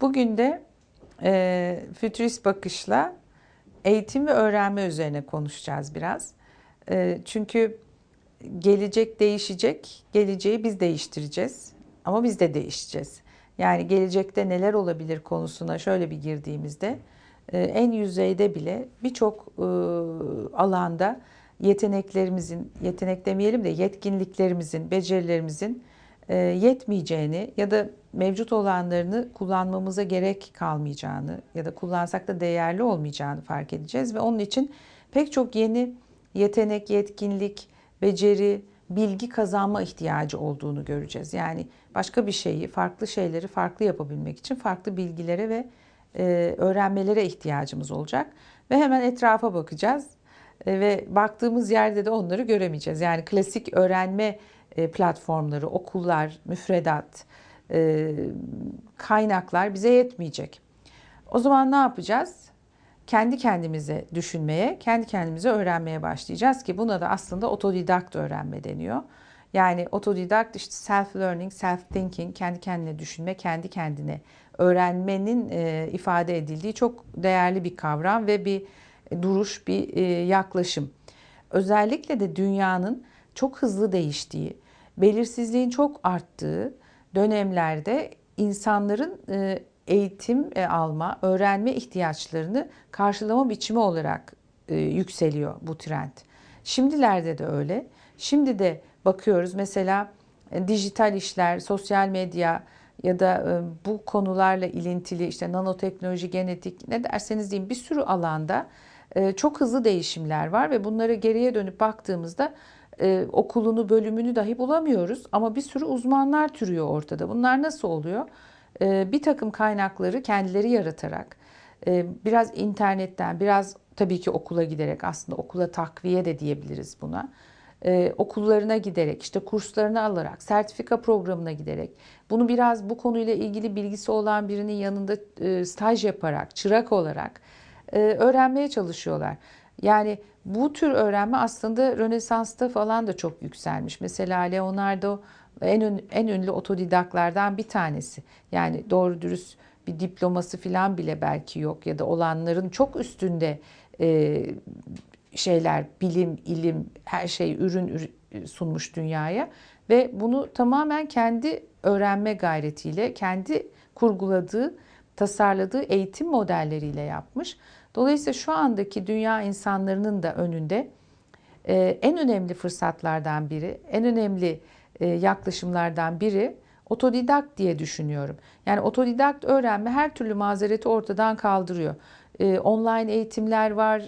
Bugün de e, fütürist bakışla eğitim ve öğrenme üzerine konuşacağız biraz. E, çünkü gelecek değişecek, geleceği biz değiştireceğiz ama biz de değişeceğiz. Yani gelecekte neler olabilir konusuna şöyle bir girdiğimizde e, en yüzeyde bile birçok e, alanda yeteneklerimizin, yetenek demeyelim de yetkinliklerimizin, becerilerimizin yetmeyeceğini ya da mevcut olanlarını kullanmamıza gerek kalmayacağını ya da kullansak da değerli olmayacağını fark edeceğiz ve onun için pek çok yeni yetenek, yetkinlik, beceri, bilgi kazanma ihtiyacı olduğunu göreceğiz. Yani başka bir şeyi, farklı şeyleri farklı yapabilmek için farklı bilgilere ve e, öğrenmelere ihtiyacımız olacak. Ve hemen etrafa bakacağız e, ve baktığımız yerde de onları göremeyeceğiz. Yani klasik öğrenme e, platformları, okullar, müfredat, e, kaynaklar bize yetmeyecek. O zaman ne yapacağız? Kendi kendimize düşünmeye, kendi kendimize öğrenmeye başlayacağız ki buna da aslında otodidakt öğrenme deniyor. Yani otodidakt işte self learning, self thinking, kendi kendine düşünme, kendi kendine öğrenmenin e, ifade edildiği çok değerli bir kavram ve bir duruş, bir e, yaklaşım. Özellikle de dünyanın çok hızlı değiştiği, belirsizliğin çok arttığı dönemlerde insanların e, eğitim e, alma, öğrenme ihtiyaçlarını karşılama biçimi olarak e, yükseliyor bu trend. Şimdilerde de öyle. Şimdi de bakıyoruz mesela dijital işler, sosyal medya ya da bu konularla ilintili işte nanoteknoloji, genetik ne derseniz deyin bir sürü alanda çok hızlı değişimler var ve bunlara geriye dönüp baktığımızda e, okulunu, bölümünü dahi bulamıyoruz. Ama bir sürü uzmanlar türüyor ortada. Bunlar nasıl oluyor? E, bir takım kaynakları kendileri yaratarak, e, biraz internetten, biraz tabii ki okula giderek aslında okula takviye de diyebiliriz buna. Ee, okullarına giderek, işte kurslarını alarak, sertifika programına giderek, bunu biraz bu konuyla ilgili bilgisi olan birinin yanında e, staj yaparak, çırak olarak e, öğrenmeye çalışıyorlar. Yani bu tür öğrenme aslında Rönesans'ta falan da çok yükselmiş. Mesela Leonardo en, en ünlü otodidaklardan bir tanesi. Yani doğru dürüst bir diploması falan bile belki yok ya da olanların çok üstünde e, şeyler, bilim, ilim, her şey ürün sunmuş dünyaya ve bunu tamamen kendi öğrenme gayretiyle, kendi kurguladığı, tasarladığı eğitim modelleriyle yapmış. Dolayısıyla şu andaki dünya insanlarının da önünde e, en önemli fırsatlardan biri, en önemli e, yaklaşımlardan biri otodidakt diye düşünüyorum. Yani otodidakt öğrenme her türlü mazereti ortadan kaldırıyor. E, online eğitimler var,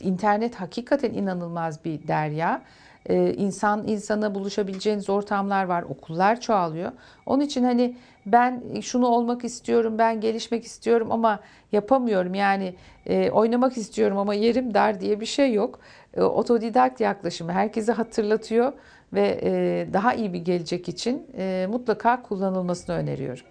internet hakikaten inanılmaz bir derya. Ee, insan insana buluşabileceğiniz ortamlar var, okullar çoğalıyor. Onun için hani ben şunu olmak istiyorum, ben gelişmek istiyorum ama yapamıyorum. Yani e, oynamak istiyorum ama yerim dar diye bir şey yok. E, otodidakt yaklaşımı herkese hatırlatıyor ve e, daha iyi bir gelecek için e, mutlaka kullanılmasını öneriyorum.